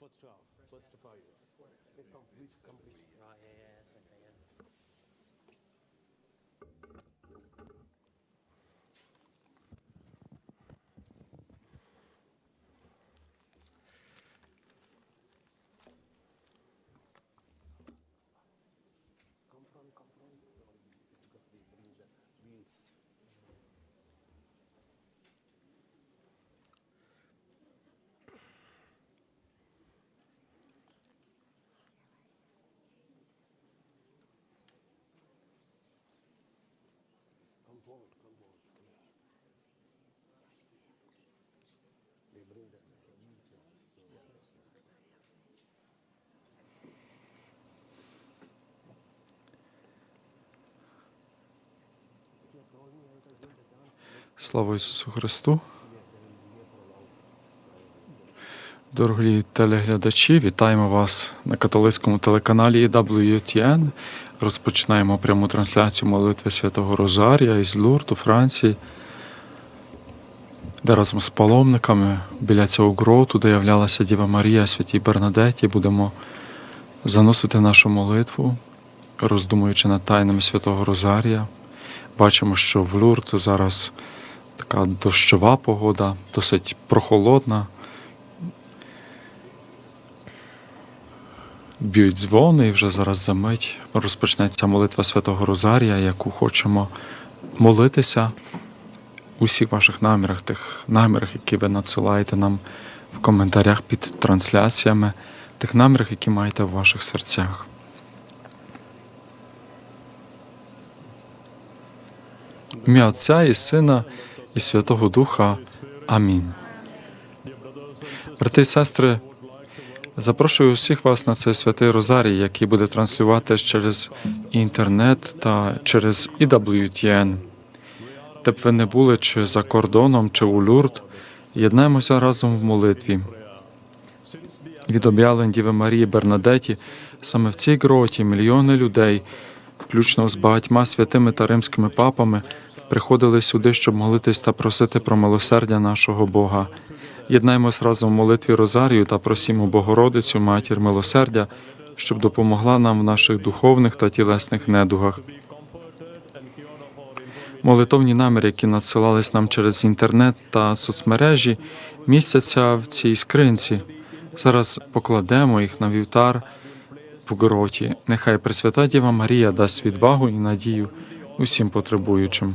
First round, first five years. Complete, complete. Yeah, yeah. Слава Ісусу Христу. Дорогі телеглядачі, вітаємо вас на католицькому телеканалі WTN. Розпочинаємо пряму трансляцію молитви Святого Розарія із Лурду, Франції, де разом з паломниками біля цього гроту, де являлася Діва Марія Святій Бернадеті, будемо заносити нашу молитву, роздумуючи над тайнами Святого Розарія. Бачимо, що в Лурд зараз така дощова погода, досить прохолодна. Б'ють дзвони, і вже зараз за мить розпочнеться молитва Святого Розарія, яку хочемо молитися у всіх ваших намірах, тих намірах, які ви надсилаєте нам в коментарях під трансляціями, тих намірах, які маєте в ваших серцях. Ім'я Отця і Сина і Святого Духа. Амінь. Брати і сестри, запрошую усіх вас на цей святий Розарій, який буде транслюватися через інтернет та через EWTN. Де б ви не були чи за кордоном, чи у Люрд, єднаємося разом в молитві. Від об'явлень Діви Марії Бернадеті саме в цій гроті мільйони людей, включно з багатьма святими та римськими папами, приходили сюди, щоб молитись та просити про милосердя нашого Бога. Єднаємось разом в молитві Розарію та просімо Богородицю, матір милосердя, щоб допомогла нам в наших духовних та тілесних недугах. Молитовні наміри, які надсилались нам через інтернет та соцмережі, містяться в цій скринці. Зараз покладемо їх на вівтар в гроті. Нехай Пресвята Діва Марія дасть відвагу і надію усім потребуючим.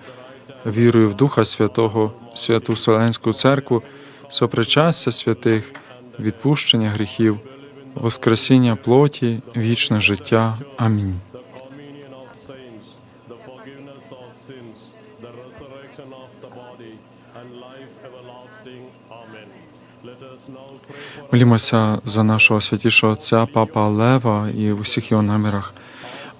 Вірую в Духа Святого, святу Вселенську Церкву, сопричастя святих, відпущення гріхів, воскресіння плоті, вічне життя. Амінь. Молімося за нашого святішого Отця, Папа Лева і в усіх його намірах.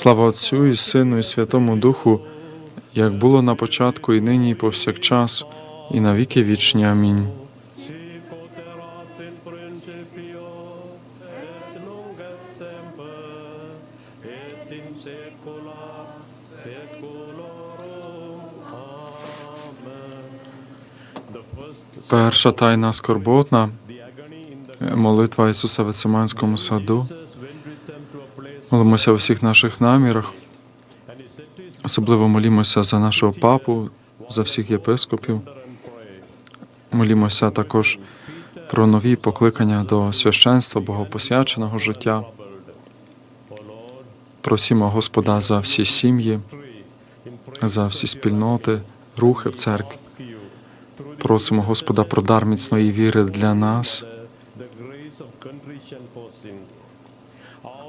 Слава Отцю і Сину, і Святому Духу, як було на початку, і нині, і повсякчас, і на віки вічні. Амінь. Перша тайна скорботна, молитва Ісуса в Гециманському саду. Молимося у всіх наших намірах. Особливо молімося за нашого папу, за всіх єпископів. Молімося також про нові покликання до священства, богопосвяченого життя. Просімо Господа за всі сім'ї, за всі спільноти, рухи в церкві. Просимо Господа про дар міцної віри для нас. the grace of contrition for sin.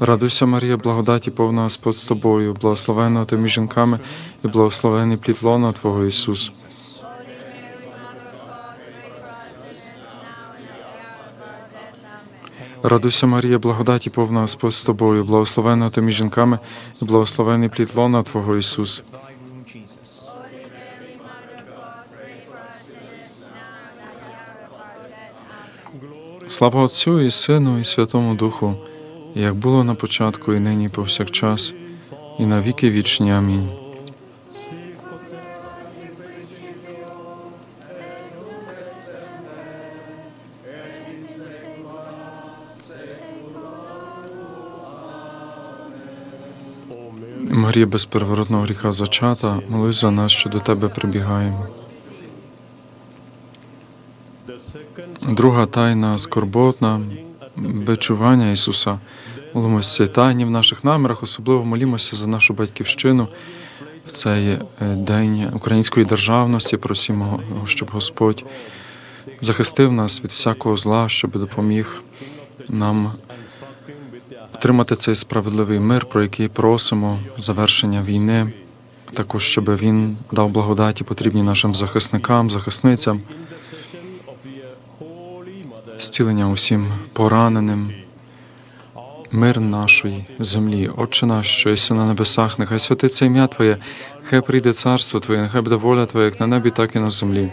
Радуйся, Марія, благодаті повна Господь з тобою, благословенна ти між жінками, і благословений плід лона Твого Ісус. Радуйся, Марія, благодаті повна Господь з тобою, благословенна ти між жінками, і благословений плід лона Твого Ісус. Слава Отцю і Сину, і Святому Духу, як було на початку, і нині, повсякчас, і на віки вічні. Амінь. Марія без первородного гріха зачата, молись за нас, що до тебе прибігаємо. Друга тайна скорботна бичування Ісуса. Молимося тайні в наших намірах, особливо молімося за нашу батьківщину в цей е, день української державності. Просимо, щоб Господь захистив нас від всякого зла, щоб допоміг нам отримати цей справедливий мир, про який просимо, завершення війни. Також щоб він дав благодаті потрібні нашим захисникам, захисницям, of the Holy Mother зцілення усім пораненим, мир нашої землі. Отче наш, що єси на небесах, нехай святиться ім'я Твоє, хай прийде царство Твоє, нехай буде воля Твоя, як на небі, так і на землі.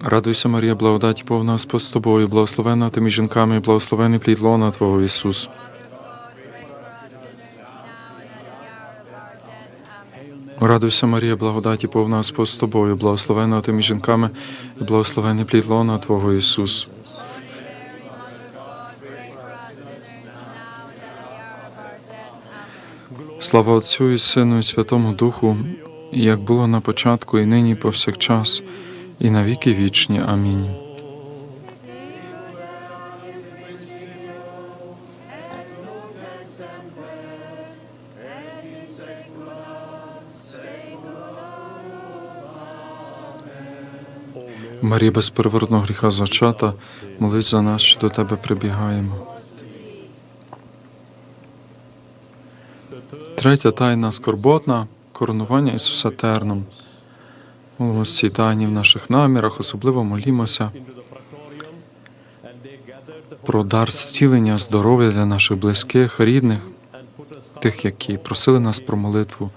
Радуйся, Марія, благодаті повна Господь з тобою, благословенна ти між жінками, благословений плід лона Твого Ісус. Радуйся, Марія, благодаті повна Господь з тобою, благословенна ти між жінками, і благословений плід лона Твого Ісус. Слава Отцю і Сину, і Святому Духу, як було на початку, і нині, і повсякчас, і на віки вічні. Амінь. Марія без переворотного гріха зачата, молись за нас, що до тебе прибігаємо. Третя тайна скорботна коронування Ісуса Терном. Молимось цій тайні в наших намірах, особливо молімося про дар зцілення, здоров'я для наших близьких, рідних, тих, які просили нас про молитву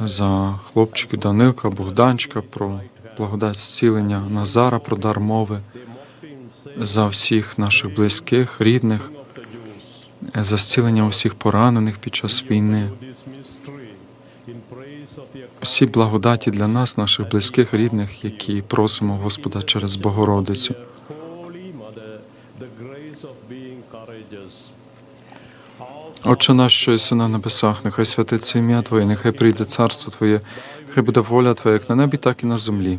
за хлопчиків Данилка, Богданчика, про благодать зцілення Назара, про дар мови, за всіх наших близьких, рідних, за зцілення усіх поранених під час війни. Всі благодаті для нас, наших близьких, рідних, які просимо Господа через Богородицю. Отче наш, що єси на небесах, нехай святиться ім'я Твоє, нехай прийде царство Твоє, хай буде воля Твоя, як на небі, так і на землі.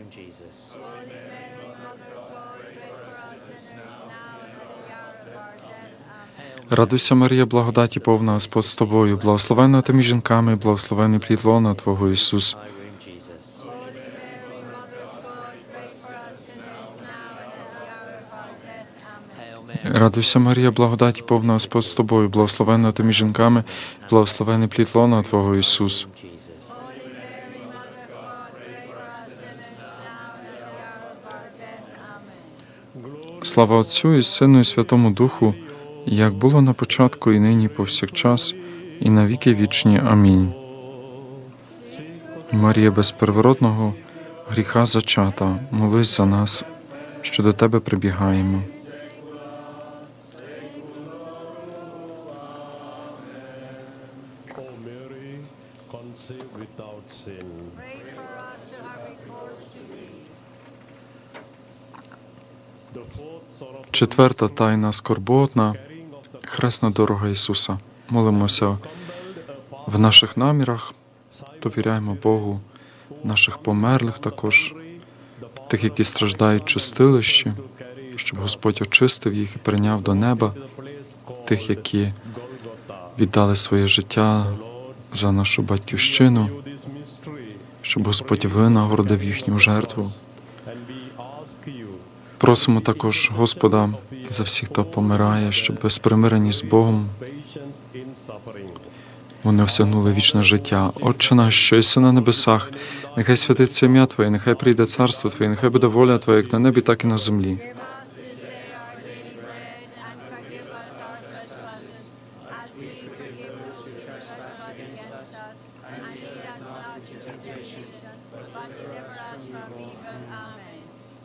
Радуйся, Марія, благодаті повна Господь з тобою, благословена ти між жінками, благословений плід лона Твого Ісус. Радуйся, Марія, благодаті повна Господь з тобою, благословена ти між жінками, благословений плід лона Твого Ісус. Слава Отцю і Сину, і Святому Духу, як було на початку, і нині, повсякчас, і на віки вічні. Амінь. Марія без первородного гріха зачата, молись за нас, що до Тебе прибігаємо. Четверта тайна скорботна, хресна дорога Ісуса. Молимося в наших намірах, довіряємо Богу, наших померлих також, тих, які страждають чистилищі, щоб Господь очистив їх і прийняв до неба, тих, які віддали своє життя за нашу батьківщину, щоб Господь винагородив їхню жертву. Просимо також Господа за всіх, хто помирає, щоб без примирені з Богом вони осягнули вічне життя. Отче наш, що єси на небесах, нехай святиться ім'я Твоє, нехай прийде царство Твоє, нехай буде воля Твоя, як на небі, так і на землі. Amen.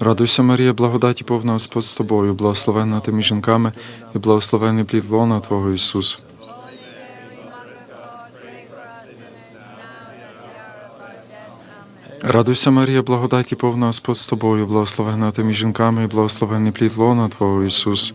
Радуйся, Марія, благодаті повна Господь з тобою, благословенна ти між жінками, і благословений плід лона Твого Ісус. Радуйся, Марія, благодаті повна Господь з тобою, благословенна ти між жінками, і благословений плід лона Твого Ісус.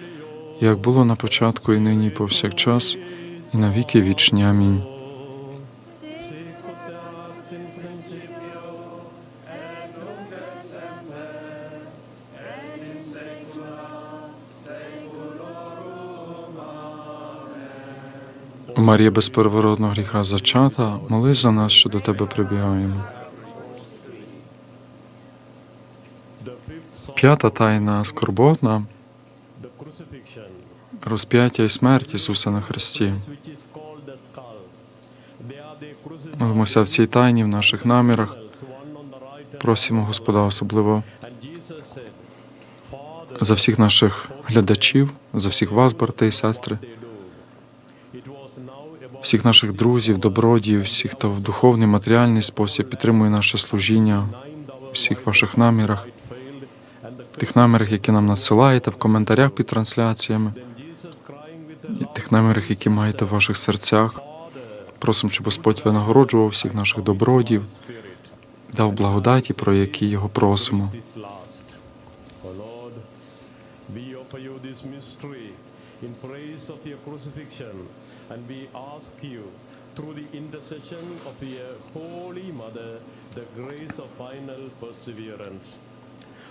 як було на початку, і нині, і повсякчас, і на віки вічні. Амінь. Марія без первородного гріха зачата, молись за нас, що до тебе прибігаємо. П'ята тайна скорботна розп'яття і смерть Ісуса на Христі. Молимося в цій тайні, в наших намірах. Просимо Господа особливо за всіх наших глядачів, за всіх вас, брати і сестри, всіх наших друзів, добродіїв, всіх, хто в духовний, матеріальний спосіб підтримує наше служіння, hours всіх ваших намірах, тих намірах, які нам надсилаєте в коментарях під трансляціями, і тих намірах, які маєте в ваших серцях. Просимо, щоб Господь винагороджував всіх наших добродіїв, spirit. дав благодаті, про які його просимо. through the intercession of your Holy Mother, the grace of final perseverance.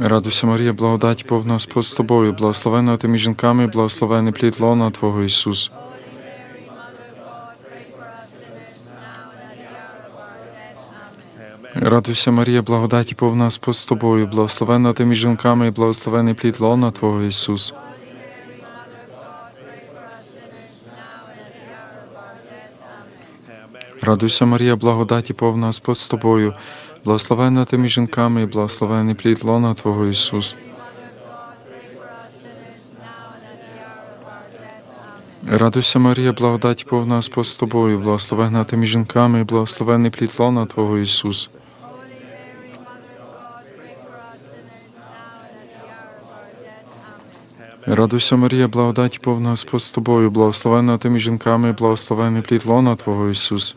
Радуйся, Марія, благодаті повна Господь з тобою, благословенна ти жінками, благословений плід лона Твого Ісус. Радуйся, Марія, благодаті повна Господь з тобою, благословенна ти жінками, благословений плід лона Твого Ісус. Радуйся, Марія, благодаті повна Господь з тобою, благословенна ти між жінками, і благословений плід лона Твого Ісус. Радуйся, Марія, благодаті повна Господь з тобою, благословенна ти жінками, і благословений плід лона Твого Ісус. Радуйся, Марія, благодаті повна Господь з тобою, благословенна ти жінками, і благословений плід лона Твого Ісус.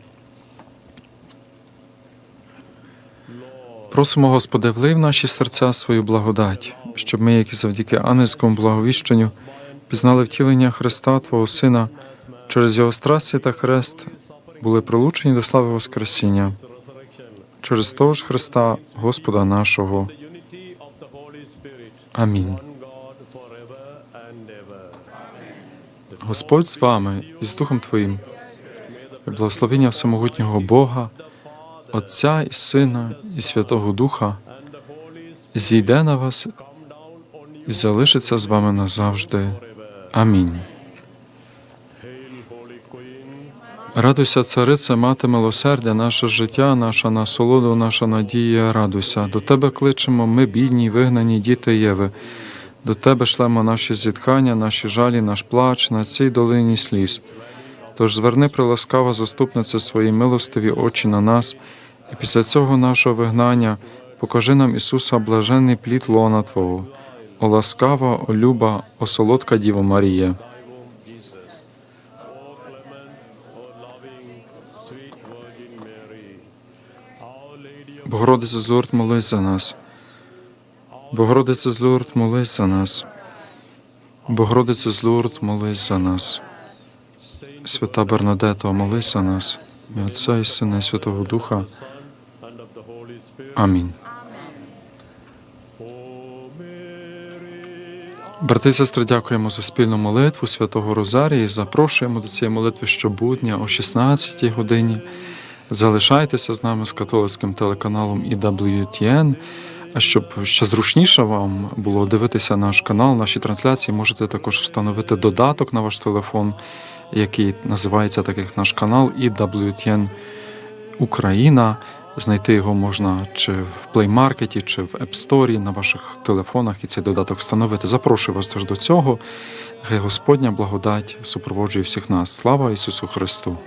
Просимо, Господи, влив наші серця свою благодать, щоб ми, як завдяки ангельському благовіщенню, пізнали втілення Христа, Твого Сина, через Його страсті та хрест, були прилучені до слави Воскресіння. Через того ж Христа, Господа нашого. Амінь. Господь з вами і з Духом Твоїм. Благословення всемогутнього Бога, Отця і Сина і Святого Духа зійде на вас і залишиться з вами назавжди. Амінь. Радуйся, царице, мати милосердя, наше життя, наша насолода, наша надія, радуйся. До тебе кличемо, ми, бідні, вигнані діти Єви. До тебе шлемо наші зітхання, наші жалі, наш плач на цій долині сліз. Тож зверни приласкава заступниця свої милостиві очі на нас, і після цього нашого вигнання покажи нам Ісуса блаженний плід лона Твого. О ласкава, о люба, о солодка Діво Марія. Богородице з Лурд, молись за нас. Богородице з Лурд, молись за нас. Богородице з Лурд, молись за нас. Свята Бернадето, молись за нас. Ім'я Отця і Сина і Святого Духа. Амінь. Брати і сестри, дякуємо за спільну молитву Святого Розарії. Запрошуємо до цієї молитви щобудня о 16-й годині. Залишайтеся з нами з католицьким телеканалом EWTN. А щоб ще зручніше вам було дивитися наш канал, наші трансляції, можете також встановити додаток на ваш телефон, який називається так як наш канал і WTN Україна. Знайти його можна чи в Play Market, чи в App Store на ваших телефонах, і цей додаток встановити. Запрошую вас теж до цього. Хай Господня благодать супроводжує всіх нас. Слава Ісусу Христу!